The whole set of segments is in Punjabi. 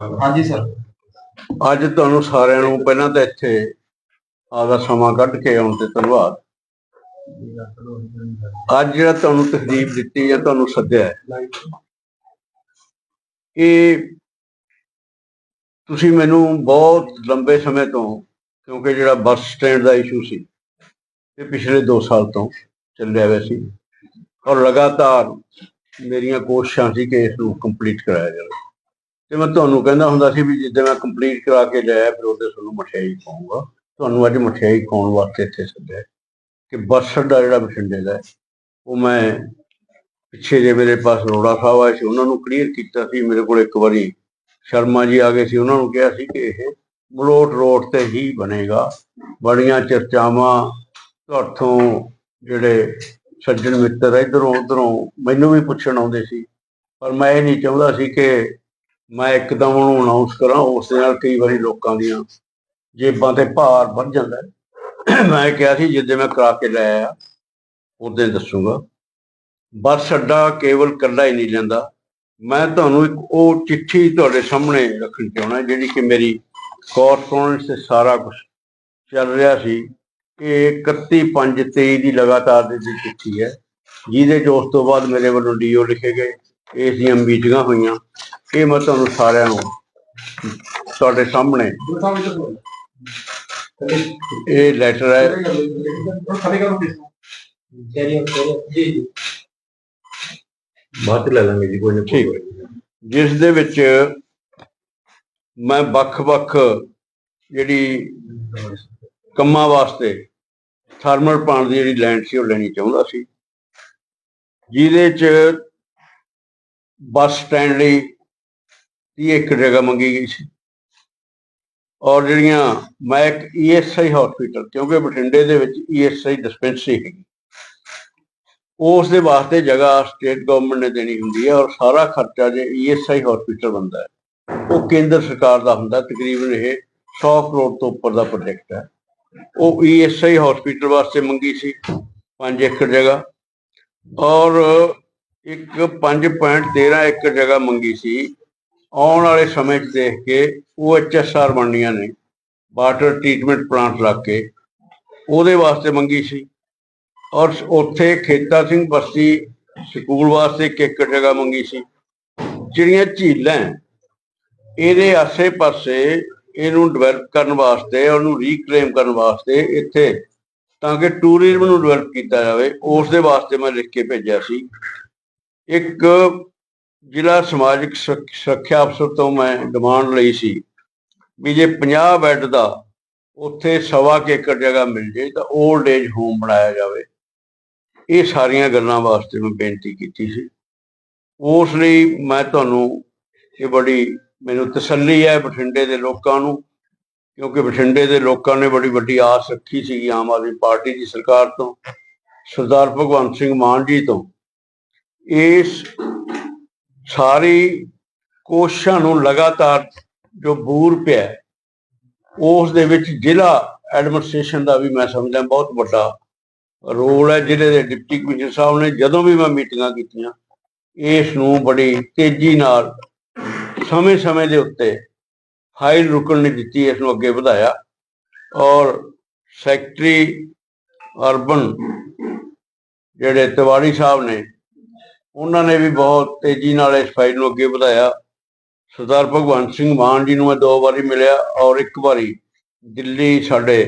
ਹਾਂਜੀ ਸਰ। ਅੱਜ ਤੁਹਾਨੂੰ ਸਾਰਿਆਂ ਨੂੰ ਪਹਿਲਾਂ ਤਾਂ ਇੱਥੇ ਆਪਦਾ ਸਮਾਂ ਕੱਢ ਕੇ ਆਉਣ ਤੇ ਧੰਨਵਾਦ। ਅੱਜ ਜਿਹੜਾ ਤੁਹਾਨੂੰ ਤਕਲੀਫ ਦਿੱਤੀ ਜਾਂ ਤੁਹਾਨੂੰ ਸੱਦਿਆ ਹੈ, ਇਹ ਤੁਸੀਂ ਮੈਨੂੰ ਬਹੁਤ ਲੰਬੇ ਸਮੇਂ ਤੋਂ ਕਿਉਂਕਿ ਜਿਹੜਾ ਬੱਸ ਸਟੈਂਡ ਦਾ ਇਸ਼ੂ ਸੀ ਇਹ ਪਿਛਲੇ 2 ਸਾਲ ਤੋਂ ਚੱਲਿਆ ਹੋਇਆ ਸੀ ਔਰ ਲਗਾਤਾਰ ਮੇਰੀਆਂ ਕੋਸ਼ਿਸ਼ਾਂ ਸੀ ਕਿ ਇਸ ਨੂੰ ਕੰਪਲੀਟ ਕਰਾਇਆ ਜਾਵੇ। ਤੇ ਮੈਂ ਤੁਹਾਨੂੰ ਕਹਿੰਦਾ ਹੁੰਦਾ ਸੀ ਵੀ ਜਿੱਦਾਂ ਮੈਂ ਕੰਪਲੀਟ ਕਰਾ ਕੇ ਲਿਆਇਆ ਫਿਰ ਉਹਦੇ ਤੁਹਾਨੂੰ ਮਠਿਆਈ ਖਵਾਉਂਗਾ ਤੁਹਾਨੂੰ ਅੱਜ ਮਠਿਆਈ ਖਵਾਉਣ ਵਾਸਤੇ ਇੱਥੇ ਸੱਦਿਆ ਕਿ ਬੱਸ ਅੱਡਾ ਜਿਹੜਾ ਬਠਿੰਡੇ ਦਾ ਉਹ ਮੈਂ ਪਿੱਛੇ ਜੇ ਮੇਰੇ ਪਾਸ ਰੋੜਾ ਸਾਹਿਬ ਆਏ ਸੀ, ਉਹਨਾਂ ਨੂੰ ਕਲੀਅਰ ਕੀਤਾ ਸੀ, ਮੇਰੇ ਕੋਲ ਇੱਕ ਵਾਰੀ ਸ਼ਰਮਾ ਜੀ ਆ ਗਏ ਸੀ, ਉਹਨਾਂ ਨੂੰ ਕਿਹਾ ਸੀ ਕਿ ਇਹ ਮਲੋਟ ਰੋਡ ਤੇ ਹੀ ਬਣੇਗਾ। ਬੜੀਆਂ ਚਰਚਾਵਾਂ ਤੁਹਾਥੋਂ ਜਿਹੜੇ ਸੱਜਣ ਮਿੱਤਰ ਇਧਰੋਂ ਉਧਰੋਂ ਮੈਨੂੰ ਵੀ ਪੁੱਛਣ ਆਉਂਦੇ ਸੀ, ਪਰ ਮੈਂ ਇਹ ਨਹੀਂ ਚਾਹੁੰਦਾ ਸੀ ਕਿ ਮੈਂ ਇੱਕਦਮ ਉਹਨੂੰ ਅਨਾਉਂਸ ਕਰਾਂ, ਉਸ ਦੇ ਨਾਲ ਕਈ ਵਾਰੀ ਲੋਕਾਂ ਦੀਆਂ ਜੇਬਾਂ ਤੇ ਭਾਰ ਵੱਧ ਜਾਂਦਾ ਮੈਂ ਕਿਹਾ ਸੀ, ਜਿੱਦੇ ਮੈਂ ਕਰਾ ਕੇ ਲੈ ਆਇਆ ਉਦੋਂ ਦੱਸੂਗਾ। ਬੱਸ ਅੱਡਾ ਕੇਵਲ ਕੱਲਾ ਹੀ ਨਹੀਂ ਲੈਂਦਾ। ਮੈਂ ਤੁਹਾਨੂੰ ਇੱਕ ਉਹ ਚਿੱਠੀ ਤੁਹਾਡੇ ਸਾਹਮਣੇ ਰੱਖਣੀ ਚਾਹਣਾ ਜਿਹੜੀ ਕਿ ਮੇਰੀ ਕੋਰਸਪੋਂਡੈਂਸ ਤੇ ਸਾਰਾ ਕੁਝ ਚੱਲ ਰਿਹਾ ਸੀ। ਇਹ 31/5/23 ਦੀ ਲਗਾਤਾਰ ਦੀ ਚਿੱਠੀ ਹੈ, ਜਿਹਦੇ ਚ ਉਸ ਤੋਂ ਬਾਅਦ ਮੇਰੇ ਵੱਲੋਂ ਡੀਓ ਲਿਖੇ ਗਏ। ਇਸ ਦੀਆਂ ਮੀਟਿੰਗਾਂ ਹੋਈਆਂ। ਇਹ ਮੈਂ ਤੁਹਾਨੂੰ ਸਾਰਿਆਂ ਨੂੰ ਤੁਹਾਡੇ ਸਾਹਮਣੇ ਇਹ ਲੈਟਰ ਹੈ। ਚ ਲੈ ਲਾਂਗੇ ਜੀ ਕੋਈ ਨਹੀਂ ਠੀਕ। ਜਿਸ ਦੇ ਵਿੱਚ ਮੈਂ ਵੱਖ-ਵੱਖ ਜਿਹੜੀ ਕੰਮਾਂ ਵਾਸਤੇ ਥਰਮਲ ਪਲਾਂਟ ਦੀ ਜਿਹੜੀ ਲੈਂਡ ਸੀ ਉਹ ਲੈਣੀ ਚਾਹੁੰਦਾ ਸੀ। ਜਿਹਦੇ ਚ ਬੱਸ ਸਟੈਂਡ ਲਈ 30 ਏਕੜ ਜਗ੍ਹਾ ਮੰਗੀ ਗਈ ਸੀ। ਔਰ ਜਿਹੜੀਆਂ ਮੈਂ ਇੱਕ ਈਐਸਆਈ ਹਸਪੀਟਲ ਕਿਉਂਕਿ ਬਠਿੰਡੇ ਦੇ ਵਿੱਚ ਈਐਸਆਈ ਡਿਸਪੈਂਸਰੀ ਹੈਗੀ। ਉਸ ਦੇ ਵਾਸਤੇ ਜਗ੍ਹਾ ਸਟੇਟ ਗਵਰਨਮੈਂਟ ਨੇ ਦੇਣੀ ਹੁੰਦੀ ਹੈ ਔਰ ਸਾਰਾ ਖਰਚਾ ਜੇ ਈਐਸਆਈ ਹਸਪੀਟਲ ਬੰਦਾ ਹੈ, ਉਹ ਕੇਂਦਰ ਸਰਕਾਰ ਦਾ ਹੁੰਦਾ ਤਕਰੀਬਨ ਇਹ 100 ਕਰੋੜ ਤੋਂ ਉੱਪਰ ਦਾ ਪ੍ਰੋਜੈਕਟ ਹੈ। ਉਹ ਈਐਸਆਈ ਹਸਪੀਟਲ ਵਾਸਤੇ ਮੰਗੀ ਸੀ 5 ਏਕੜ ਜਗ੍ਹਾ। ਔਰ ਇੱਕ 5.13 ਏਕੜ ਜਗ੍ਹਾ ਮੰਗੀ ਸੀ। ਆਉਣ ਵਾਲੇ ਸਮੇਂ 'ਚ ਦੇਖ ਕੇ ਉਹ ਐਚਐਸਆਰ ਬਣਨੀਆਂ ਨੇ, ਵਾਟਰ ਟ੍ਰੀਟਮੈਂਟ ਪਲਾਂਟ ਲਾ ਕੇ। ਉਹਦੇ ਵਾਸਤੇ ਮੰਗੀ ਸੀ। ਔਰ ਉੱਥੇ ਖੇਤਾ ਸਿੰਘ ਬਸਤੀ ਸਕੂਲ ਵਾਸਤੇ ਇੱਕ ਏਕੜ ਜਗ੍ਹਾ ਮੰਗੀ ਸੀ। ਜਿਹੜੀਆਂ ਝੀਲਾਂ ਇਹਦੇ ਆਸੇ-ਪਾਸੇ ਇਹਨੂੰ ਡਿਵੈਲਪ ਕਰਨ ਵਾਸਤੇ, ਉਹਨੂੰ ਰੀਕਲੇਮ ਕਰਨ ਵਾਸਤੇ ਇੱਥੇ ਤਾਂ ਕਿ ਟੂਰਿਜ਼ਮ ਨੂੰ ਡਿਵੈਲਪ ਕੀਤਾ ਜਾਵੇ, ਉਸ ਦੇ ਵਾਸਤੇ ਮੈਂ ਲਿਖ ਕੇ ਭੇਜਿਆ ਸੀ। ਇੱਕ ਜ਼ਿਲ੍ਹਾ ਸਮਾਜਿਕ ਸੁਰੱਖਿਆ ਅਫਸਰ ਤੋਂ ਮੈਂ ਡਿਮਾਂਡ ਲਈ ਸੀ ਵੀ ਜੇ 50 ਬੈੱਡ ਦਾ ਉੱਥੇ ਸਵਾ ਕੇ ਏਕੜ ਜਗ੍ਹਾ ਮਿਲ ਜੇ ਤਾਂ 올ਡ ਏਜ ਹੋਮ ਬਣਾਇਆ ਜਾਵੇ। ਇਹ ਸਾਰੀਆਂ ਗੱਲਾਂ ਵਾਸਤੇ ਮੈਂ ਬੇਨਤੀ ਕੀਤੀ ਸੀ। ਉਸ ਲਈ ਮੈਂ ਤੁਹਾਨੂੰ ਇਹ ਬੜੀ, ਮੈਨੂੰ ਤਸੱਲੀ ਹੈ ਬਠਿੰਡੇ ਦੇ ਲੋਕਾਂ ਨੂੰ, ਕਿਉਂਕਿ ਬਠਿੰਡੇ ਦੇ ਲੋਕਾਂ ਨੇ ਬੜੀ ਵੱਡੀ ਆਸ ਰੱਖੀ ਸੀ ਆਮ ਆਦਮੀ ਪਾਰਟੀ ਦੀ ਸਰਕਾਰ ਤੋਂ, ਸਰਦਾਰ ਭਗਵੰਤ ਸਿੰਘ ਮਾਨ ਜੀ ਤੋਂ। ਇਸ ਸਾਰੀ ਕੋਸ਼ਾਂ ਨੂੰ ਲਗਾਤਾਰ ਜੋ ਬੂਰ ਪਿਆ ਉਸ ਦੇ ਵਿੱਚ ਜ਼ਿਲ੍ਹਾ ਐਡਮਿਨਿਸਟ੍ਰੇਸ਼ਨ ਦਾ ਵੀ ਮੈਂ ਸਮਝਦਾ ਬਹੁਤ ਵੱਡਾ ਰੋਲ ਹੈ, ਜ਼ਿਲ੍ਹੇ ਦੇ ਡਿਪਟੀ ਕਮਿਸ਼ਨਰ ਸਾਹਿਬ ਨੇ ਜਦੋਂ ਵੀ ਮੈਂ ਮੀਟਿੰਗਾਂ ਕੀਤੀਆਂ, ਇਸ ਨੂੰ ਬੜੀ ਤੇਜ਼ੀ ਨਾਲ ਸਮੇਂ-ਸਮੇਂ ਦੇ ਉੱਤੇ ਫਾਈਲ ਰੁਕਣ ਨਹੀਂ ਦਿੱਤੀ, ਇਸ ਨੂੰ ਅੱਗੇ ਵਧਾਇਆ ਔਰ ਸੈਕਟਰੀ ਅਰਬਨ ਜਿਹੜੇ ਤਿਵਾੜੀ ਸਾਹਿਬ ਨੇ ਉਹਨਾਂ ਨੇ ਵੀ ਬਹੁਤ ਤੇਜ਼ੀ ਨਾਲ ਇਸ ਫਾਈਲ ਨੂੰ ਅੱਗੇ ਵਧਾਇਆ। ਸਰਦਾਰ ਭਗਵੰਤ ਸਿੰਘ ਮਾਨ ਜੀ ਨੂੰ ਮੈਂ ਦੋ ਵਾਰੀ ਮਿਲਿਆ ਔਰ ਇੱਕ ਵਾਰੀ ਦਿੱਲੀ ਸਾਡੇ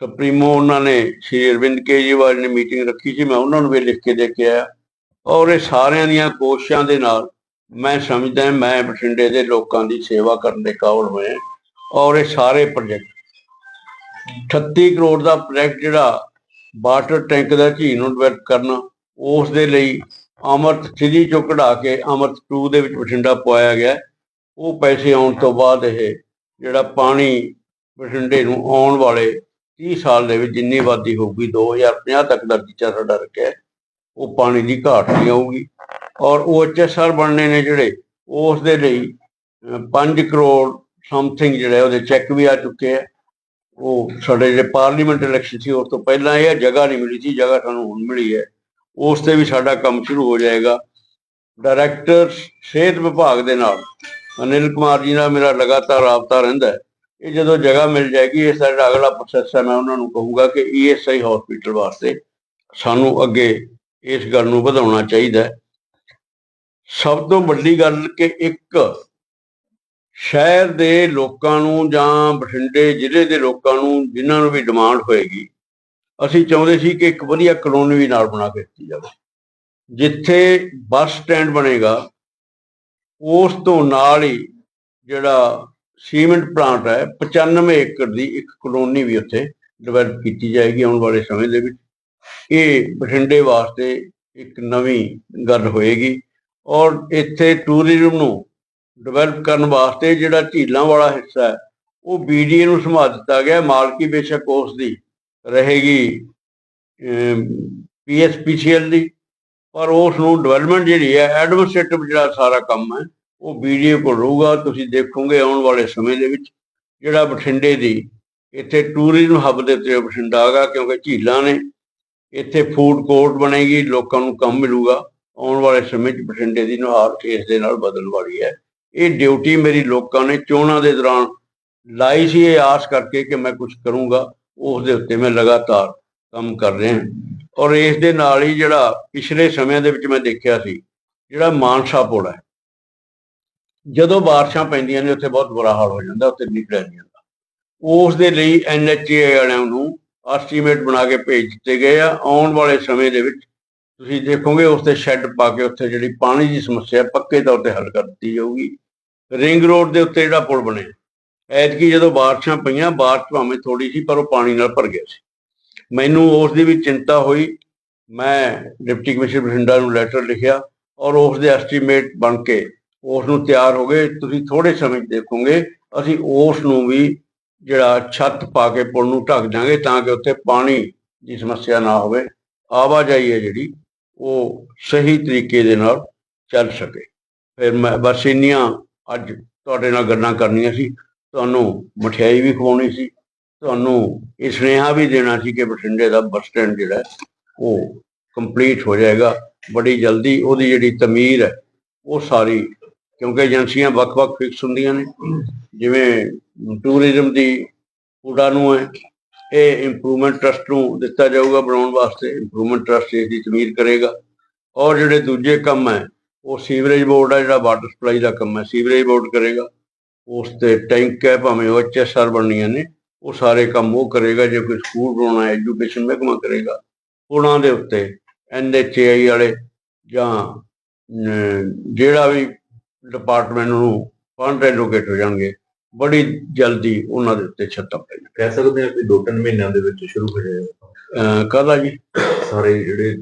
ਸੁਪਰੀਮੋ ਉਹਨਾਂ ਨੇ ਸ਼੍ਰੀ ਅਰਵਿੰਦ ਕੇਜਰੀਵਾਲ ਨੇ ਮੀਟਿੰਗ ਰੱਖੀ ਸੀ, ਮੈਂ ਉਹਨਾਂ ਨੂੰ ਵੀ ਲਿਖ ਕੇ ਦੇ ਕੇ ਆਇਆ। ਔਰ ਇਹ ਸਾਰਿਆਂ ਦੀਆਂ ਕੋਸ਼ਿਸ਼ਾਂ ਦੇ ਨਾਲ ਮੈਂ ਸਮਝਦਾ ਮੈਂ ਬਠਿੰਡੇ ਦੇ ਲੋਕਾਂ ਦੀ ਸੇਵਾ ਕਰਨ ਦੇ ਕਾਬਲ ਹੋਏ ਔਰ ਇਹ ਸਾਰੇ ਪ੍ਰੋਜੈਕਟ 38 ਕਰੋੜ ਦਾ ਪ੍ਰੋਜੈਕਟ ਜਿਹੜਾ ਵਾਟਰ ਟੈਂਕ ਦਾ ਝੀਲ ਨੂੰ ਡਿਵੈਲਪ ਕਰਨਾ, ਉਸ ਦੇ ਲਈ ਅਮਰਤ 3 ਚੋਂ ਕਢਾ ਕੇ ਅਮਰਤ 2 ਦੇ ਵਿੱਚ ਬਠਿੰਡਾ ਪਵਾਇਆ ਗਿਆ। ਉਹ ਪੈਸੇ ਆਉਣ ਤੋਂ ਬਾਅਦ ਇਹ ਜਿਹੜਾ ਪਾਣੀ ਬਠਿੰਡੇ ਨੂੰ ਆਉਣ ਵਾਲੇ 30 ਸਾਲ ਦੇ ਵਿੱਚ ਜਿੰਨੀ ਆਬਾਦੀ ਹੋਊਗੀ 2050 ਤੱਕ ਦਾ ਟੀਚਾ ਸਾਡਾ ਰੱਖਿਆ। ਉਹ ਪਾਣੀ ਦੀ ਘਾਟ ਨਹੀਂ ਆਊਗੀ। ਔਰ ਉਹ ਐਚਐਸਆਰ ਬਣਨੇ ਨੇ ਜਿਹੜੇ, ਉਸ ਦੇ ਲਈ 5 ਕਰੋੜ ਸਮਥਿੰਗ ਜਿਹੜਾ ਉਹਦੇ ਚੈੱਕ ਵੀ ਆ ਚੁੱਕੇ ਆ। ਉਹ ਸਾਡੇ ਜਿਹੜੇ ਪਾਰਲੀਮੈਂਟ ਇਲੈਕਸ਼ਨ ਸੀ ਉਸ ਤੋਂ ਪਹਿਲਾਂ ਇਹ ਜਗ੍ਹਾ ਨਹੀਂ ਮਿਲੀ ਸੀ, ਜਗ੍ਹਾ ਸਾਨੂੰ ਹੁਣ ਮਿਲੀ ਹੈ। ਉਸ ਤੇ ਵੀ ਸਾਡਾ ਕੰਮ ਸ਼ੁਰੂ ਹੋ ਜਾਏਗਾ। ਡਾਇਰੈਕਟਰ ਸਿਹਤ ਵਿਭਾਗ ਦੇ ਨਾਲ, ਅਨਿਲ ਕੁਮਾਰ ਜੀ ਨਾਲ ਮੇਰਾ ਲਗਾਤਾਰ ਰਾਬਤਾ ਰਹਿੰਦਾ ਹੈ। ਇਹ ਜਦੋਂ ਜਗ੍ਹਾ ਮਿਲ ਜਾਏਗੀ, ਇਹ ਸਾਡਾ ਅਗਲਾ ਪ੍ਰੋਸੈਸ ਹੈ, ਮੈਂ ਉਹਨਾਂ ਨੂੰ ਕਹੂੰਗਾ ਕਿ ਈਐਸਆਈ ਹਸਪੀਟਲ ਵਾਸਤੇ ਸਾਨੂੰ ਅੱਗੇ ਇਸ ਗੱਲ ਨੂੰ ਵਧਾਉਣਾ ਚਾਹੀਦਾ ਸਭ ਤੋਂ ਵੱਡੀ ਗੱਲ ਕਿ ਇੱਕ ਸ਼ਹਿਰ ਦੇ ਲੋਕਾਂ ਨੂੰ ਜਾਂ ਬਠਿੰਡੇ ਜ਼ਿਲ੍ਹੇ ਦੇ ਲੋਕਾਂ ਨੂੰ ਜਿਨ੍ਹਾਂ ਨੂੰ ਵੀ ਡਿਮਾਂਡ ਹੋਏਗੀ ਅਸੀਂ ਚਾਹੁੰਦੇ ਸੀ ਕਿ ਇੱਕ ਵਧੀਆ ਕਲੋਨੀ ਵੀ ਨਾਲ ਬਣਾ ਕੇ ਦਿੱਤੀ ਜਾਵੇ। ਜਿੱਥੇ ਬੱਸ ਸਟੈਂਡ ਬਣੇਗਾ, ਉਸ ਤੋਂ ਨਾਲ ਹੀ ਜਿਹੜਾ ਸੀਮੈਂਟ ਪਲਾਂਟ ਹੈ 95 ਏਕੜ ਦੀ ਇੱਕ ਕਲੋਨੀ ਵੀ ਉੱਥੇ ਡਿਵੈਲਪ ਕੀਤੀ ਜਾਏਗੀ ਆਉਣ ਵਾਲੇ ਸਮੇਂ ਦੇ ਵਿੱਚ। ਇਹ ਬਠਿੰਡੇ ਵਾਸਤੇ ਇੱਕ ਨਵੀਂ ਗੱਲ ਹੋਏਗੀ ਔਰ ਇੱਥੇ ਟੂਰਿਜ਼ਮ ਨੂੰ ਡਿਵੈਲਪ ਕਰਨ ਵਾਸਤੇ ਜਿਹੜਾ ਝੀਲਾਂ ਵਾਲਾ ਹਿੱਸਾ ਹੈ, ਉਹ ਬੀਡੀਏ ਨੂੰ ਸੰਭਾਲ ਦਿੱਤਾ ਗਿਆ। ਮਾਲਕੀ ਬੇਸ਼ੱਕ ਉਸ ਦੀ ਰਹੇਗੀ ਪੀਐਸਪੀਸੀਐਲ ਦੀ, ਪਰ ਉਸ ਨੂੰ ਡਿਵੈਲਪਮੈਂਟ ਜਿਹੜੀ ਹੈ ਐਡਮਿਨਿਸਟ੍ਰੇਟਿਵ ਜਿਹੜਾ ਸਾਰਾ ਕੰਮ ਹੈ, ਉਹ ਬੀਡੀਏ ਕੋਲ ਰਹੂਗਾ। ਤੁਸੀਂ ਦੇਖੋਗੇ ਆਉਣ ਵਾਲੇ ਸਮੇਂ ਦੇ ਵਿੱਚ, ਜਿਹੜਾ ਬਠਿੰਡੇ ਦੀ, ਇੱਥੇ ਟੂਰਿਜ਼ਮ ਹੱਬ ਦੇ ਉੱਤੇ ਬਠਿੰਡਾ ਆਗਾ ਕਿਉਂਕਿ ਝੀਲਾਂ ਨੇ, ਇੱਥੇ ਫੂਡ ਕੋਰਟ ਬਣੇਗੀ, ਲੋਕਾਂ ਨੂੰ ਕੰਮ ਮਿਲੂਗਾ। ਆਉਣ ਵਾਲੇ ਸਮੇਂ 'ਚ ਬਠਿੰਡੇ ਦੀ ਨੁਹਾਰ ਇਸ ਦੇ ਨਾਲ ਬਦਲਣ ਵਾਲੀ ਹੈ। ਇਹ ਡਿਊਟੀ ਮੇਰੀ ਲੋਕਾਂ ਨੇ ਚੋਣਾਂ ਦੇ ਦੌਰਾਨ ਲਾਈ ਸੀ, ਇਹ ਆਸ ਕਰਕੇ ਕਿ ਮੈਂ ਕੁਝ ਕਰੂੰਗਾ। ਉਸ ਦੇ ਉੱਤੇ ਮੈਂ ਲਗਾਤਾਰ ਕੰਮ ਕਰ ਰਿਹਾ ਔਰ ਇਸ ਦੇ ਨਾਲ ਹੀ ਜਿਹੜਾ ਪਿਛਲੇ ਸਮਿਆਂ ਦੇ ਵਿੱਚ ਮੈਂ ਦੇਖਿਆ ਸੀ, ਜਿਹੜਾ ਮਾਨਸਾ ਪੁਲ ਹੈ। ਜਦੋਂ ਬਾਰਿਸ਼ਾਂ ਪੈਂਦੀਆਂ ਨੇ, ਉੱਥੇ ਬਹੁਤ ਬੁਰਾ ਹਾਲ ਹੋ ਜਾਂਦਾ, ਉੱਥੇ ਨਿਕਲਿਆ ਨਹੀਂ ਜਾਂਦਾ ਉਸ ਦੇ ਲਈ ਐਨਐਚਏ ਵਾਲਿਆਂ ਨੂੰ ਐਸਟੀਮੇਟ ਬਣਾ ਕੇ ਭੇਜ ਦਿੱਤੇ ਗਏ ਆ। ਆਉਣ ਵਾਲੇ ਸਮੇਂ ਦੇ ਵਿੱਚ ਤੁਸੀਂ ਦੇਖੋਗੇ, ਉਸ ਤੇ ਸ਼ੈੱਡ ਪਾ ਕੇ ਉੱਥੇ ਜਿਹੜੀ ਪਾਣੀ ਦੀ ਸਮੱਸਿਆ ਪੱਕੇ ਤੌਰ ਤੇ ਹੱਲ ਕਰ ਦਿੱਤੀ ਜਾਊਗੀ। ਰਿੰਗ ਰੋਡ ਦੇ ਉੱਤੇ ਜਿਹੜਾ ਪੁਲ ਬਣਿਆ ਐਤਕੀ ਜਦੋਂ ਬਾਰਿਸ਼ਾਂ ਪਈਆਂ, ਬਾਰਿਸ਼ ਭਾਵੇਂ ਥੋੜੀ ਸੀ, ਪਰ ਉਹ ਪਾਣੀ ਨਾਲ ਭਰ ਗਿਆ ਸੀ। ਮੈਨੂੰ ਉਸ ਦੀ ਵੀ ਚਿੰਤਾ ਹੋਈ। ਮੈਂ ਡਿਪਟੀ ਕਮਿਸ਼ਨਰ ਬਠਿੰਡਾ ਨੂੰ ਲੈਟਰ ਲਿਖਿਆ ਔਰ ਉਸ ਦੇ ਐਸਟੀਮੇਟ ਬਣ ਕੇ ਉਸ ਨੂੰ ਤਿਆਰ ਹੋ ਗਏ। ਤੁਸੀਂ ਥੋੜੇ ਸਮੇਂ ਦੇਖੋਗੇ, ਅਸੀਂ ਉਸ ਨੂੰ ਵੀ ਜਿਹੜਾ ਛੱਤ ਪਾ ਕੇ ਪੁਲ ਨੂੰ ਢੱਕ ਦਾਂਗੇ ਤਾਂ ਕਿ ਉੱਥੇ ਪਾਣੀ ਦੀ ਸਮੱਸਿਆ ਨਾ ਹੋਵੇ। ਆਵਾਜਾਈ ਹੈ ਜਿਹੜੀ, ਉਹ ਸਹੀ ਤਰੀਕੇ ਦੇ ਨਾਲ ਚੱਲ ਸਕੇ। ਫਿਰ ਮੈਂ ਬਸ ਇੰਨੀਆਂ ਅੱਜ ਤੁਹਾਡੇ ਨਾਲ ਗੱਲਾਂ ਕਰਨੀਆਂ ਸੀ। ਤੁਹਾਨੂੰ ਮਠਿਆਈ ਵੀ ਖਵਾਉਣੀ ਸੀ, ਤੁਹਾਨੂੰ ਇਹ ਸੁਨੇਹਾ ਵੀ ਦੇਣਾ ਸੀ ਕਿ ਬਠਿੰਡੇ ਦਾ ਬੱਸ ਸਟੈਂਡ ਜਿਹੜਾ, ਉਹ ਕੰਪਲੀਟ ਹੋ ਜਾਏਗਾ, ਬੜੀ ਜਲਦੀ ਉਹਦੀ ਜਿਹੜੀ ਤਮੀਰ ਹੈ, ਉਹ ਸਾਰੀ, ਕਿਉਂਕਿ ਏਜੰਸੀਆਂ ਵੱਖ-ਵੱਖ ਫਿਕਸ ਹੁੰਦੀਆਂ ਨੇ, ਜਿਵੇਂ ਟੂਰਿਜ਼ਮ ਦੀ ਉਡਾ ਨੂੰ ਹੈ, ਇਹ ਇੰਪਰੂਵਮੈਂਟ ਟਰਸਟ ਨੂੰ ਦਿੱਤਾ ਜਾਊਗਾ ਬਣਾਉਣ ਵਾਸਤੇ ਇੰਪਰੂਵਮੈਂਟ ਟਰਸਟ ਇਸ ਦੀ ਤਮੀਰ ਕਰੇਗਾ, ਔਰ ਜਿਹੜੇ ਦੂਜੇ ਕੰਮ ਹੈ, ਉਹ ਸੀਵਰੇਜ ਬੋਰਡ ਹੈ, ਜਿਹੜਾ ਵਾਟਰ ਸਪਲਾਈ ਦਾ ਕੰਮ ਹੈ ਸੀਵਰੇਜ ਬੋਰਡ ਕਰੇਗਾ ਉਸ ਤੇ ਟੈਂਕ ਹੈ ਭਾਵੇਂ ਉਹ ਐਚਐਸਆਰ ਬਣਨੀਆਂ ਨੇ ਉਹ ਸਾਰੇ ਕੰਮ ਉਹ ਕਰੇਗਾ ਜੇ ਕੋਈ ਸਕੂਲ ਬਣਾਉਣਾ ਐਜੂਕੇਸ਼ਨ ਮਹਿਕਮਾ ਕਰੇਗਾ ਉਹਨਾਂ ਦੇ ਉੱਤੇ ਐਨਐਚਏਆਈ ਵਾਲੇ ਜਾਂ ਜਿਹੜਾ ਵੀ ਡਿਪਾਰਟਮੈਂਟ ਨੂੰ ਫੰਡ ਐਲੋਕੇਟ ਹੋ ਜਾਣਗੇ ਬੜੀ ਜਲਦੀ ਉਹਨਾਂ ਦੇ ਉੱਤੇ ਛੱਤਾਂ ਪੈਣ ਕਹਿ ਸਕਦੇ ਹਾਂ ਕਿ ਦੋ ਤਿੰਨ ਮਹੀਨਿਆਂ ਦੇ ਵਿੱਚ ਸ਼ੁਰੂ ਹੋ ਜਾਏਗਾ। ਕਾਹਦਾ ਜੀ? ਸਾਰੇ ਜਿਹੜੇ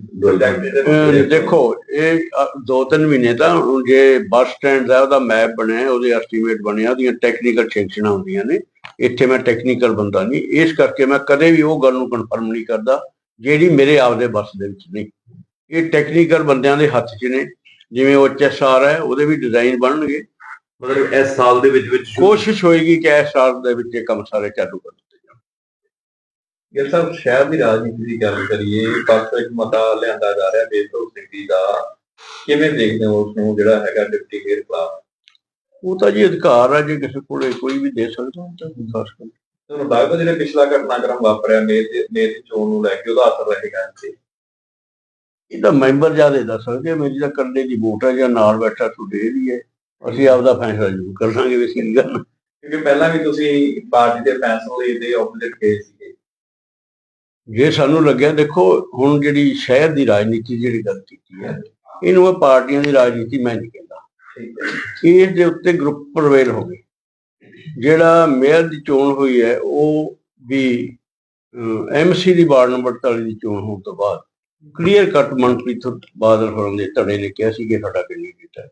ਅਹ ਦੇਖੋ ਇਹ ਅ, ਦੋ ਤਿੰਨ ਮਹੀਨੇ ਤਾਂ ਹੁਣ ਜੇ ਬੱਸ ਸਟੈਂਡ ਦਾ ਉਹਦਾ ਮੈਪ ਬਣਿਆ ਉਹਦੇ ਐਸਟੀਮੇਟ ਬਣਿਆ ਉਹਦੀਆਂ ਟੈਕਨੀਕਲ ਸੈਂਕਸ਼ਨਾਂ ਹੁੰਦੀਆਂ ਨੇ ਇੱਥੇ ਮੈਂ ਟੈਕਨੀਕਲ ਬੰਦਾ ਨਹੀਂ। ਇਸ ਕਰਕੇ ਮੈਂ ਕਦੇ ਵੀ ਉਹ ਗੱਲ ਨੂੰ ਕਨਫਰਮ ਨਹੀਂ ਕਰਦਾ ਜਿਹੜੀ ਮੇਰੇ ਆਪਦੇ ਬੱਸ ਦੇ ਵਿੱਚ ਨਹੀਂ। ਇਹ ਟੈਕਨੀਕਲ ਬੰਦਿਆਂ ਦੇ ਹੱਥ 'ਚ ਨੇ ਜਿਵੇਂ ਉਹ ਐਚਐਸਆਰ ਹੈ ਉਹਦੇ ਵੀ ਡਿਜ਼ਾਈਨ ਬਣਨਗੇ। ਮਤਲਬ ਇਸ ਸਾਲ ਦੇ ਵਿੱਚ ਵਿੱਚ ਸ਼ੁਰੂ- ਕੋਸ਼ਿਸ਼ ਹੋਏਗੀ ਕਿ ਇਸ ਸਾਲ ਦੇ ਵਿੱਚ ਇਹ ਕੰਮ ਸਾਰੇ ਚਾਲੂ ਕਰ ਗਿੱਲ ਸਾਹਿਬ ਸ਼ਹਿਰ ਦੀ ਰਾਜਨੀਤੀ ਦੀ ਗੱਲ ਕਰੀਏ ਪਰਸੋਂ ਇੱਕ ਮਤਾ ਲਿਆਂਦਾ ਜਾ ਰਿਹਾ ਬੇਸੋ ਸਿਟੀ ਦਾ। ਕਿਵੇਂ ਦੇਖਦੇ ਹੋ ਉਸ ਨੂੰ ਜਿਹੜਾ ਹੈਗਾ ਡਿਪਟੀ ਮੇਅਰ ਖਿਲਾਫ? ਉਹ ਤਾਂ ਜੀ ਅਧਿਕਾਰ ਹੈ ਜੇ ਕਿਸੇ ਕੋਲੇ ਕੋਈ ਵੀ ਦੇ ਸਕਦਾ ਤਾਂ ਦੱਸ ਸਕਦਾ। ਤੁਹਾਨੂੰ ਲੱਗਦਾ ਜਿਹੜਾ ਪਿਛਲਾ ਘਟਨਾਕ੍ਰਮ ਵਾਪਰਿਆ ਮੇਅਰ ਦੇ ਮੇਅਰ ਦੀ ਚੋਣ ਨੂੰ ਲੈ ਕੇ ਉਹਦਾ ਅਸਰ ਰਹੇਗਾ ਇੱਥੇ ਇਹਦਾ ਮੈਂਬਰ ਜਿਆਦੇ ਦੱਸ ਸਕਦੇ ਮੇਰੀ ਤਾਂ ਇਕੱਲੇ ਦੀ ਵੋਟ ਹੈ ਜਾਂ ਨਾਲ ਬੈਠਾ ਤੁਹਾਡੇ ਵੀ ਹੈ। ਅਸੀਂ ਆਪਦਾ ਫੈਸਲਾ ਜ਼ਰੂਰ ਕਰ ਲਾਂਗੇ ਵੀ ਕੀ ਗੱਲ ਕਿਉਂਕਿ ਪਹਿਲਾਂ ਵੀ ਤੁਸੀਂ ਪਾਰਟੀ ਦੇ ਫੈਸਲੇ ਦੇ ਆਪੋਜ਼ਿਟ ਸੀਗੇ ਜੇ ਸਾਨੂੰ ਲੱਗਿਆ, ਦੇਖੋ, ਹੁਣ ਜਿਹੜੀ ਸ਼ਹਿਰ ਦੀ ਰਾਜਨੀਤੀ ਜਿਹੜੀ ਗੱਲ ਕੀਤੀ ਹੈ, ਇਹਨੂੰ ਇਹ ਪਾਰਟੀਆਂ ਦੀ ਰਾਜਨੀਤੀ ਮੈਂ ਨਹੀਂ ਕਹਿੰਦਾ। ਠੀਕ ਇਸ ਦੇ ਉੱਤੇ ਗਰੁੱਪ ਪ੍ਰਵੇਲ ਹੋ ਗਏ। ਜਿਹੜਾ ਮੇਅਰ ਦੀ ਚੋਣ ਹੋਈ ਹੈ, ਉਹ ਵੀ ਐਮਸੀ ਦੀ ਵਾਰਡ ਨੰਬਰ 48 ਦੀ ਚੋਣ ਹੋਣ ਤੋਂ ਬਾਅਦ ਕਲੀਅਰ ਕੱਟ ਮਨਪ੍ਰੀਤ ਬਾਦਲ ਹੋਰਾਂ ਦੇ ਧੜੇ ਨੇ ਕਿਹਾ ਸੀ ਕਿ ਸਾਡਾ ਕੈਂਡੀਡੇਟ ਹੈ।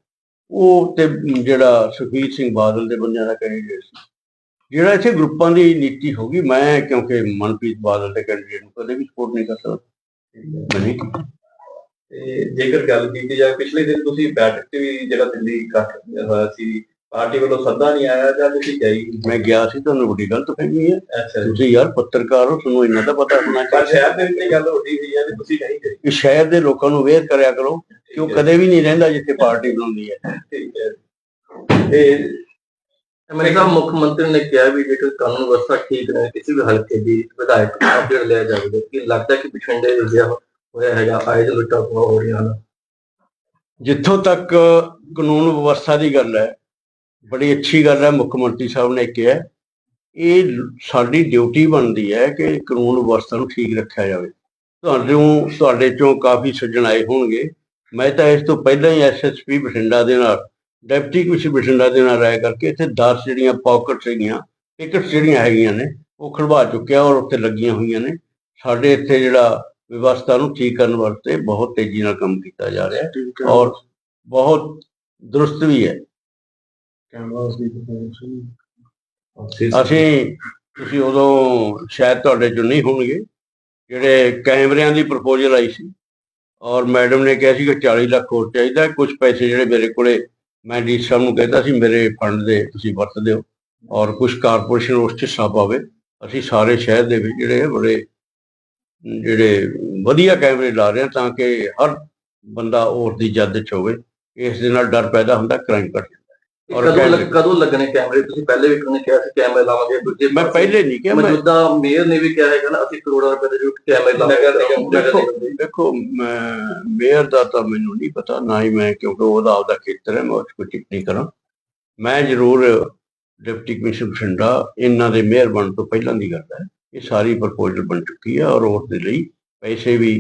ਉਹ ਤੇ ਜਿਹੜਾ ਸੁਖਬੀਰ ਸਿੰਘ ਬਾਦਲ ਦੇ ਬੰਦਿਆਂ ਦਾ ਕੈਂਡੀਡੇਟ ਸੀ। ਜਿਹੜਾ ਇੱਥੇ ਗਰੁੱਪਾਂ ਦੀ ਨੀਤੀ ਹੋਗੀ ਮੈਂ ਕਿਉਂਕਿ ਮਨਪ੍ਰੀਤ ਬਾਦਲ ਦੇ ਕੈਂਡੀਡੇਟ ਨੂੰ ਕਦੇ ਵੀ ਸਪੋਰਟ ਨਹੀਂ ਕਰ ਸਕਦਾ। ਮੈਂ ਨਹੀਂ। ਤੇ ਜੇਕਰ ਗੱਲ ਕੀਤੀ ਜਾਏ ਪਿਛਲੇ ਦਿਨ ਤੁਸੀਂ ਬੈਠਕ ਤੇ ਵੀ ਜਿਹੜਾ ਦਿੱਲੀ ਇਕੱਠ ਹੋਇਆ ਸੀ ਪਾਰਟੀ ਵੱਲੋਂ ਸੱਦਾ ਨਹੀਂ ਆਇਆ ਜਾਂ ਤੁਸੀਂ ਗਈ ਮੈਂ ਗਿਆ ਸੀ ਤੁਹਾਨੂੰ ਵੱਡੀ ਗਲਤ ਫਹਿਮੀ ਹੈ। ਅੱਛਾ। ਜੀ। ਤੁਸੀਂ ਯਾਰ ਪੱਤਰਕਾਰ ਹੋ ਤੁਹਾਨੂੰ ਇੰਨਾ ਤਾਂ ਪਤਾ ਹੋਣਾ ਚਾਹੀਦਾ। ਸ਼ਹਿਰ ਦੇ ਵਿੱਚ ਇਹ ਗੱਲ ਉੱਡੀ ਹੋਈ ਹੈ ਕਿ ਤੁਸੀਂ ਨਹੀਂ। ਗਏ ਕਿ ਸ਼ਹਿਰ ਦੇ ਲੋਕਾਂ ਨੂੰ ਅਵੇਅਰ ਕਰਿਆ ਕਰੋ ਕਿ ਉਹ ਕਦੇ ਵੀ ਨਹੀਂ ਰਹਿੰਦਾ ਜਿੱਥੇ ਪਾਰਟੀ ਬਣਾਉਂਦੀ ਹੈ। ਠੀਕ ਹੈ। ਇਹ ਐਮਐਲਏ ਮੁੱਖ ਮੰਤਰੀ ਨੇ ਕਿਹਾ ਵੀ ਜੇਕਰ ਕਾਨੂੰਨ ਵਿਵਸਥਾ ਠੀਕ ਨਹੀਂ, ਕਿਸੇ ਵੀ ਹਲਕੇ ਦੀ ਵਿਧਾਇਕ ਅਪਡੇਟ ਲਿਆ ਜਾਵੇਗਾ ਕਿ ਲੱਗਦਾ ਕਿ ਪਿਛੰਡੇ ਜਿਹੜਾ ਹੋਇਆ ਹੈਗਾ, ਆਏ ਦੇ ਲੁੱਟਾਂ ਹੋ ਰਹੀਆਂ ਹਨ। ਜਿੱਥੋਂ ਤੱਕ ਕਾਨੂੰਨ ਵਿਵਸਥਾ ਦੀ ਗੱਲ ਹੈ, ਬੜੀ ਅੱਛੀ ਗੱਲ ਹੈ, ਮੁੱਖ ਮੰਤਰੀ ਸਾਹਿਬ ਨੇ ਕਿਹਾ, ਇਹ ਸਾਡੀ ਡਿਊਟੀ ਬਣਦੀ ਹੈ ਕਿ ਕਾਨੂੰਨ ਵਿਵਸਥਾ ਨੂੰ ਠੀਕ ਰੱਖਿਆ ਜਾਵੇ। ਤੁਹਾਨੂੰ ਤੁਹਾਡੇ ਚੋਂ ਕਾਫੀ ਸੱਜਣ ਆਏ ਹੋਣਗੇ। ਮੈਂ ਤਾਂ ਇਸ ਤੋਂ ਪਹਿਲਾਂ ਹੀ ਐਸਐਸਪੀ ਬਠਿੰਡਾ ਦੇ ਨਾਲ ਡਿਪਟੀ ਕਮਿਸ਼ਨਰ ਬਠਿੰਡਾ ਦੇ ਨਾਲ ਰਾਇ ਕਰਕੇ ਇੱਥੇ 10 ਜਿਹੜੀਆਂ ਪਾਕਟ ਸੀਗੀਆਂ ਟਿਕਟ ਜਿਹੜੀਆਂ ਹੈਗੀਆਂ ਨੇ ਉਹ ਖੜਵਾ ਚੁੱਕਿਆ ਔਰ ਉੱਥੇ ਲੱਗੀਆਂ ਹੋਈਆਂ ਨੇ। ਸਾਡੇ ਇੱਥੇ ਜਿਹੜਾ ਵਿਵਸਥਾ ਨੂੰ ਠੀਕ ਕਰਨ ਵਾਸਤੇ ਬਹੁਤ ਤੇਜ਼ੀ ਨਾਲ ਕੰਮ ਕੀਤਾ ਜਾ ਰਿਹਾ ਹੈ ਔਰ ਬਹੁਤ ਦਰੁਸਤ ਵੀ ਹੈ। ਅਸੀਂ ਤੁਸੀਂ ਉਦੋਂ ਸ਼ਾਇਦ ਤੁਹਾਡੇ ਚੋਂ ਨਹੀਂ ਹੋਣਗੇ ਜਿਹੜੇ ਕੈਮਰਿਆਂ ਦੀ ਪ੍ਰਪੋਜ਼ਲ ਆਈ ਸੀ ਔਰ ਮੈਡਮ ਨੇ ਕਿਹਾ ਸੀ ਕਿ 40 ਲੱਖ ਹੋਰ ਚਾਹੀਦਾ ਕੁਝ ਪੈਸੇ ਜਿਹੜੇ ਮੇਰੇ ਕੋਲੇ ਮੈਂ ਡੀ ਸਾਹਿਬ ਨੂੰ ਕਹਿੰਦਾ ਸੀ, ਮੇਰੇ ਫੰਡ ਦੇ ਤੁਸੀਂ ਵਰਤ ਦਿਓ ਔਰ ਕੁਝ ਕਾਰਪੋਰੇਸ਼ਨ ਉਸ 'ਚ ਹਿੱਸਾ ਪਾਵੇ। ਅਸੀਂ ਸਾਰੇ ਸ਼ਹਿਰ ਦੇ ਵਿੱਚ ਜਿਹੜੇ ਬੜੇ, ਜਿਹੜੇ ਵਧੀਆ ਕੈਮਰੇ ਲਾ ਰਹੇ ਹਾਂ ਤਾਂ ਕਿ ਹਰ ਬੰਦਾ ਔਰ ਦੀ ਜਦ ਚ ਹੋਵੇ। ਇਸ ਦੇ ਨਾਲ ਡਰ ਪੈਦਾ ਹੁੰਦਾ, ਕ੍ਰਾਈਮ ਘਟ ਕਦੋਂ ਲੱਗ- ਕਦੋਂ ਲੱਗਣੇ ਕੈਮਰੇ? ਤੁਸੀਂ ਪਹਿਲੇ ਵੀ ਕਿਹਾ ਕਿਹਾ ਸੀ ਕੈਮਰੇ ਲਾਵਾਂਗੇ ਦੂਜੇ ਮੈਂ ਪਹਿਲੇ ਨਹੀਂ ਕਿਹਾ ਮੈਂ ਮੌਜੂਦਾ ਮੇਅਰ ਨੇ ਵੀ ਕਿਹਾ ਹੈਗਾ ਨਾ ਅਸੀਂ ਕਰੋੜਾਂ ਰੁਪਏ ਦੇ ਜੋ ਕੈਮਰੇ ਲਾਵਾਂਗੇ ਦੇਖੋ ਮੇਅਰ ਦਾ ਤਾਂ ਮੈਨੂੰ ਨਹੀਂ ਪਤਾ ਨਾ ਹੀ ਮੈਂ ਕਿਉਂਕਿ ਉਹਦਾ ਆਪਦਾ ਖੇਤਰ ਹੈ ਮੈਂ ਉਸ ਕੋਈ ਟਿੱਪਣੀ ਕਰਾਂ। ਮੈਂ ਜ਼ਰੂਰ ਡਿਪਟੀ ਕਮਿਸ਼ਨਰ ਬਠਿੰਡਾ ਇਹਨਾਂ ਦੇ ਮੇਅਰ ਬਣਨ ਤੋਂ ਪਹਿਲਾਂ ਦੀ ਗੱਲ ਹੈ। ਇਹ ਸਾਰੀ ਪ੍ਰਪੋਜ਼ਲ ਬਣ ਚੁੱਕੀ ਹੈ ਔਰ ਉਸ ਦੇ ਲਈ ਪੈਸੇ ਵੀ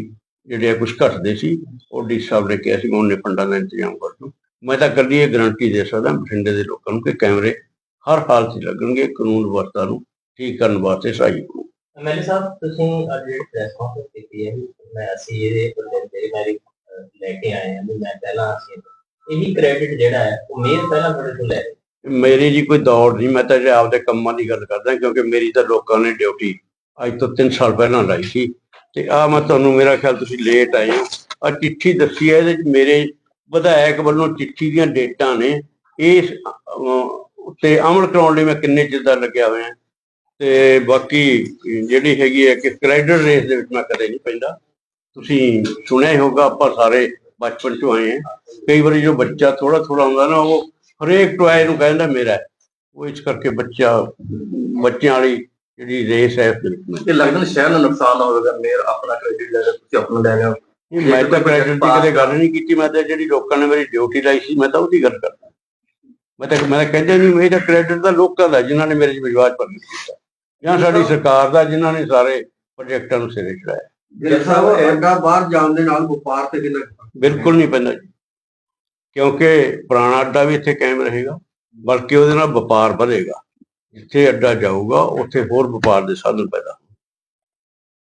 ਜਿਹੜੇ ਕੁਝ ਘਟਦੇ ਸੀ ਉਹ ਡੀ ਸਾਹਿਬ ਨੇ ਕਿਹਾ ਸੀ ਮੈਂ ਉਹਨੇ ਫੰਡਾਂ ਦਾ ਇੰਤਜ਼ਾਮ ਕਰ ਦੂੰ। ਮੈਂ ਤਾਂ ਕੱਲੀ ਇਹ ਗਾਰੰਟੀ ਦੇ ਸਕਦਾ ਬਠਿੰਡੇ ਦੇ ਲੋਕਾਂ ਨੂੰ ਕਿ ਕੈਮਰੇ ਹਰ ਹਾਲਤ 'ਚ ਲੱਗਣਗੇ ਕਾਨੂੰਨ ਵਿਵਸਥਾ ਨੂੰ ਠੀਕ ਕਰਨ ਵਾਸਤੇ ਸਹਾਈ ਹੋਣਗੇ ਐਮਐਲਏ ਸਾਹਿਬ ਤੁਸੀਂ ਅੱਜ ਜਿਹੜੀ ਪ੍ਰੈਸ ਕਾਨਫਰੰਸ ਕੀਤੀ ਹੈ ਮੈਂ ਅਸੀਂ ਇਹਦੇ ਬੰਦੇ ਦੇ ਮੈਰੀ ਲੈ ਕੇ ਆਏ ਹਾਂ ਮੈਂ ਪਹਿਲਾਂ ਅਸੀਂ ਇਹੀ ਕ੍ਰੈਡਿਟ ਜਿਹੜਾ ਹੈ ਉਹ ਮੇਰ ਪਹਿਲਾਂ ਤੁਹਾਡੇ ਤੋਂ ਲੈ। ਮੇਰੀ ਜੀ ਕੋਈ ਦੌੜ ਨਹੀਂ ਮੈਂ ਤਾਂ ਜੇ ਆਪਦੇ ਕੰਮਾਂ ਦੀ ਗੱਲ ਕਰਦਾ ਕਿਉਂਕਿ ਮੇਰੀ ਤਾਂ ਲੋਕਾਂ ਨੇ ਡਿਊਟੀ ਅੱਜ ਤੋਂ 3 ਸਾਲ ਪਹਿਲਾਂ ਲਾਈ ਸੀ। ਤੇ ਆ ਮੈਂ ਤੁਹਾਨੂੰ ਮੇਰਾ ਖਿਆਲ ਤੁਸੀਂ ਲੇਟ ਆਏ ਹੋ। ਆ ਚਿੱਠੀ ਦੱਸੀ ਹੈ ਇਹਦੇ ਵਿੱਚ ਮੇਰੇ ਵਿਧਾਇਕ ਵੱਲੋਂ ਚਿੱਠੀ ਦੀਆਂ ਡੇਟਾਂ ਨੇ। ਇਸ ਅਹ, ਅਮਲ ਕਰਾਉਣ ਲਈ ਮੈਂ ਕਿੰਨੇ ਚਿਰ ਦਾ ਲੱਗਿਆ ਹੋਇਆ ਤੇ ਬਾਕੀ ਜਿਹੜੀ ਹੈਗੀ ਹੈ ਕਿ ਕ੍ਰੈਡਿਟ ਰੇਸ ਦੇ ਵਿੱਚ ਮੈਂ ਕਦੇ ਨਹੀਂ ਪੈਂਦਾ। ਤੁਸੀਂ ਸੁਣਿਆ ਹੀ ਹੋਗਾ ਆਪਾਂ ਸਾਰੇ ਬਚਪਨ ਚੋਂ ਆਏ ਹਾਂ। ਕਈ ਵਾਰੀ ਜੋ ਬੱਚਾ ਥੋੜਾ ਥੋੜਾ ਹੁੰਦਾ ਨਾ ਉਹ ਹਰੇਕ ਟੋਏ ਨੂੰ ਕਹਿੰਦਾ ਮੇਰਾ ਉਹ ਇਸ ਕਰਕੇ ਬੱਚਾ ਬੱਚਿਆਂ ਵਾਲੀ ਜਿਹੜੀ ਰੇਸ ਹੈ ਉਸ ਇਹ ਲੱਗਦਾ ਸ਼ਹਿਰ ਨੂੰ ਨੁਕਸਾਨ ਨਾ ਹੋਵੇਗਾ ਮੇਅਰ ਆਪਣਾ ਕ੍ਰੈਡਿਟ ਲੈ ਤੁਸੀਂ ਆਪਣਾ ਲੈ ਲਿਆ ਨਹੀਂ, ਮੈਂ ਤਾਂ ਕ੍ਰੈਡਿਟ ਦੀ ਕਦੇ ਗੱਲ ਨਹੀਂ ਕੀਤੀ ਮੈਂ ਤਾਂ ਜਿਹੜੀ ਲੋਕਾਂ ਨੇ ਮੇਰੀ ਡਿਊਟੀ ਲਾਈ ਸੀ ਮੈਂ ਤਾਂ ਉਹਦੀ ਗੱਲ ਕਰਦਾ। ਮੈਂ ਤਾਂ ਮੈਂ ਕਹਿੰਦਾ ਨਹੀਂ ਇਹਦਾ ਕ੍ਰੈਡਿਟ ਤਾਂ ਲੋਕਾਂ ਦਾ ਜਿਨ੍ਹਾਂ ਨੇ ਮੇਰੇ 'ਚ ਵਿਸ਼ਵਾਸ ਪ੍ਰਗਟ ਕੀਤਾ। ਜਾਂ ਸਾਡੀ ਸਰਕਾਰ ਦਾ ਜਿਨ੍ਹਾਂ ਨੇ ਸਾਰੇ ਪ੍ਰੋਜੈਕਟਾਂ ਨੂੰ ਸਿਰੇ ਚੜਾਇਆ। ਗਿੱਲ ਸਾਹਿਬ ਇਹ- ਅੱਡਾ ਬਾਹਰ ਜਾਣ ਦੇ ਨਾਲ ਵਪਾਰ ਤੇ ਕਿੰਨਾ ਬਿਲਕੁਲ ਨਹੀਂ ਪੈਂਦਾ ਜੀ। ਕਿਉਂਕਿ ਪੁਰਾਣਾ ਅੱਡਾ ਵੀ ਇੱਥੇ ਕਾਇਮ ਰਹੇਗਾ ਬਲਕਿ ਉਹਦੇ ਨਾਲ ਵਪਾਰ ਵਧੇਗਾ। ਜਿੱਥੇ ਅੱਡਾ ਜਾਊਗਾ ਉੱਥੇ ਹੋਰ ਵਪਾਰ ਦੇ ਸਾਧਨ ਪੈਦਾ